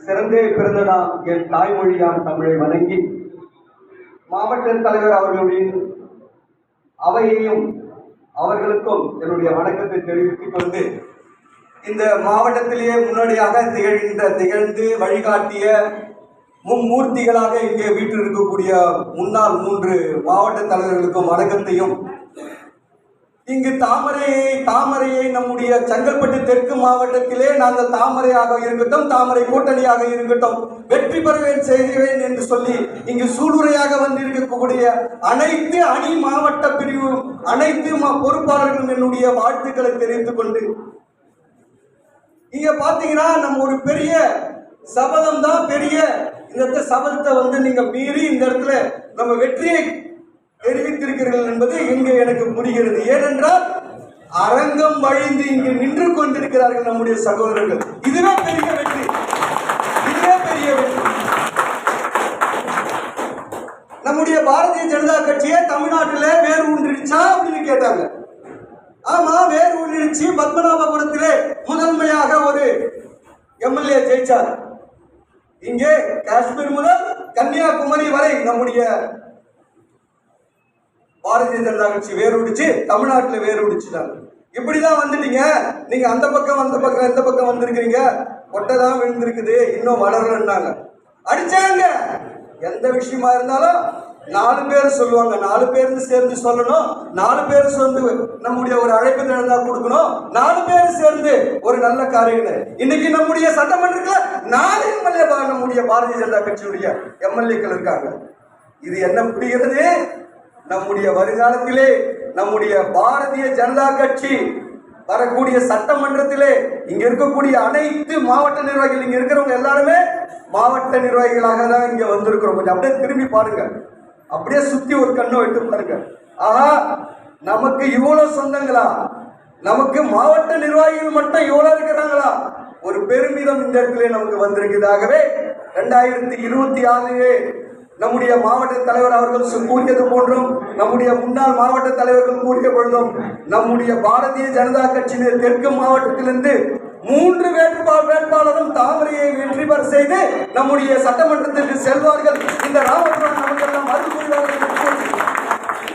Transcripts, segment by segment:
சிறந்தே பிறந்ததாம் என் தாய்மொழியாம் தமிழை வணங்கி மாவட்ட தலைவர் அவர்களுடைய அவையையும் அவர்களுக்கும் என்னுடைய வணக்கத்தை தெரிவித்துக் கொண்டு இந்த மாவட்டத்திலேயே முன்னோடியாக திகழ்கின்ற திகழ்ந்து வழிகாட்டிய மும்மூர்த்திகளாக இங்கே வீட்டில் இருக்கக்கூடிய முன்னாள் மூன்று மாவட்ட தலைவர்களுக்கும் வணக்கத்தையும் இங்கு தாமரையை தாமரையை நம்முடைய செங்கல்பட்டு தெற்கு மாவட்டத்திலே நாங்கள் தாமரையாக இருக்கட்டும் தாமரை கூட்டணியாக இருக்கட்டும் வெற்றி பெறுவேன் செய்வேன் என்று சொல்லி இங்கு சூளுரையாக வந்திருக்கக்கூடிய அனைத்து அணி மாவட்ட பிரிவு அனைத்து பொறுப்பாளர்களும் என்னுடைய வாழ்த்துக்களை தெரிவித்துக் கொண்டு இங்க பாத்தீங்கன்னா நம்ம ஒரு பெரிய சபதம் தான் பெரிய இந்த சபதத்தை வந்து நீங்க மீறி இந்த இடத்துல நம்ம வெற்றியை தெரிவித்திருக்கிறீர்கள் என்பது இங்கே எனக்கு புரிகிறது. ஏனென்றால் அரங்கம் வழிந்து இங்கு நின்று கொண்டிருக்கிறார்கள் நம்முடைய சகோதரர்கள். இதுவே பெரிய வெற்றி. இதுவே பெரிய வெற்றி. நம்முடைய பாரதிய ஜனதா கட்சியை தமிழ்நாட்டில் வேறு ஊன்றிடுச்சா அப்படின்னு கேட்டாங்க. ஆமா வேறு ஊன்றிடுச்சு. பத்மநாபபுரத்திலே முதன்மையாக ஒரு எம்எல்ஏ ஜெயிச்சார். இங்கே காஷ்மீர் முதல் கன்னியாகுமரி வரை நம்முடைய பாரதிய ஜனதா கட்சி வேறுடிச்சு தமிழ்நாட்டில் வேறுடிச்சுட்டாங்க இப்படிதான் வந்துட்டீங்க. நீங்க அந்த பக்கம் அந்த பக்கம் இந்த பக்கம் வந்திருக்கிறீங்க. கொட்டை தான் விழுந்திருக்குது. இன்னும் வளரலன்னாங்க. அடிச்சாங்க. எந்த விஷயமா இருந்தாலும் நாலு பேர் சொல்லுவாங்க. நாலு பேர் சேர்ந்து சொல்லணும். நாலு பேர் சேர்ந்து நம்முடைய ஒரு அழைப்பு நடந்தா கொடுக்கணும். நாலு பேர் சேர்ந்து ஒரு நல்ல காரியங்கள். இன்னைக்கு நம்முடைய சட்டமன்றத்துல நாலு எம்எல்ஏ நம்முடைய பாரதிய ஜனதா கட்சியுடைய எம்எல்ஏக்கள் இருக்காங்க. இது என்ன புரிகிறது? நம்முடைய வருங்காலத்திலே நம்முடைய பாரதிய ஜனதா கட்சி வரக்கூடிய சட்டமன்றத்திலே இங்க இருக்கக்கூடிய அனைத்து மாவட்ட நிர்வாகிகள் இங்க இருக்கிறவங்க எல்லாருமே மாவட்ட நிர்வாகிகளாக தான் இங்க வந்திருக்கிறோம். கொஞ்சம் அப்படியே திரும்பி பாருங்க. அப்படியே சுத்தி ஒரு கண்ணை விட்டு பாருங்க. ஆஹா நமக்கு இவ்வளவு சொந்தங்களா? நமக்கு மாவட்ட நிர்வாகிகள் மட்டும் இவ்வளவு இருக்கிறாங்களா? ஒரு பெருமிதம் இந்த இடத்துல நமக்கு வந்திருக்குதாகவே ரெண்டாயிரத்தி இருபத்தி ஆறு நம்முடைய மாவட்ட தலைவர் அவர்கள் கூறியது போன்றும் நம்முடைய முன்னாள் மாவட்ட தலைவர்கள் கூறிய பொழுதும் நம்முடைய பாரதிய ஜனதா கட்சியினர் தெற்கு மாவட்டத்திலிருந்து மூன்று வேட்பாளர் வேட்பாளரும் தாமரையை வெற்றி பெற செய்து நம்முடைய சட்டமன்றத்திற்கு செல்வார்கள். இந்த ராமபுரம் நமக்கெல்லாம் அருள் புரிவார்கள்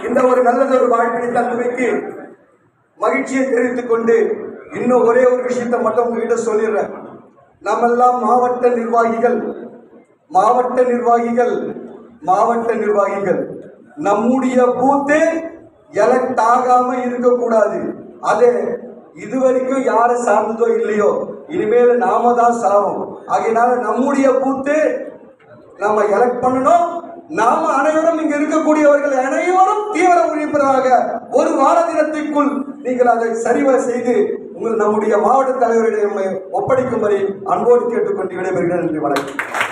இந்த ஒரு நல்லதொரு வாழ்க்கை தந்துமைக்கு மகிழ்ச்சியை தெரிவித்துக் கொண்டு இன்னும் ஒரே ஒரு விஷயத்தை மட்டும் உங்ககிட்ட சொல்லிடுறேன். நாமெல்லாம் மாவட்ட நிர்வாகிகள் மாவட்ட நிர்வாகிகள் மாவட்ட நிர்வாகிகள் நம்முடைய பூத்து எலக்ட் ஆகாம இருக்கக்கூடாது. அது இதுவரைக்கும் யாரை சார்ந்ததோ இல்லையோ இனிமேல் நாம தான் சாரும் ஆகையினால நம்முடைய பூத்து நம்ம எலக்ட் பண்ணணும். நாம அனைவரும் இங்க இருக்கக்கூடியவர்கள் அனைவரும் தீவிர உறுப்பினராக ஒரு வார தினத்திற்குள் நீங்கள் அதை சரிவர செய்து உங்கள் நம்முடைய மாவட்ட தலைவரிடம் ஒப்படைக்கும்படி அன்போடு கேட்டுக்கொண்டு விடைபெறுகிறேன். நன்றி வணக்கம்.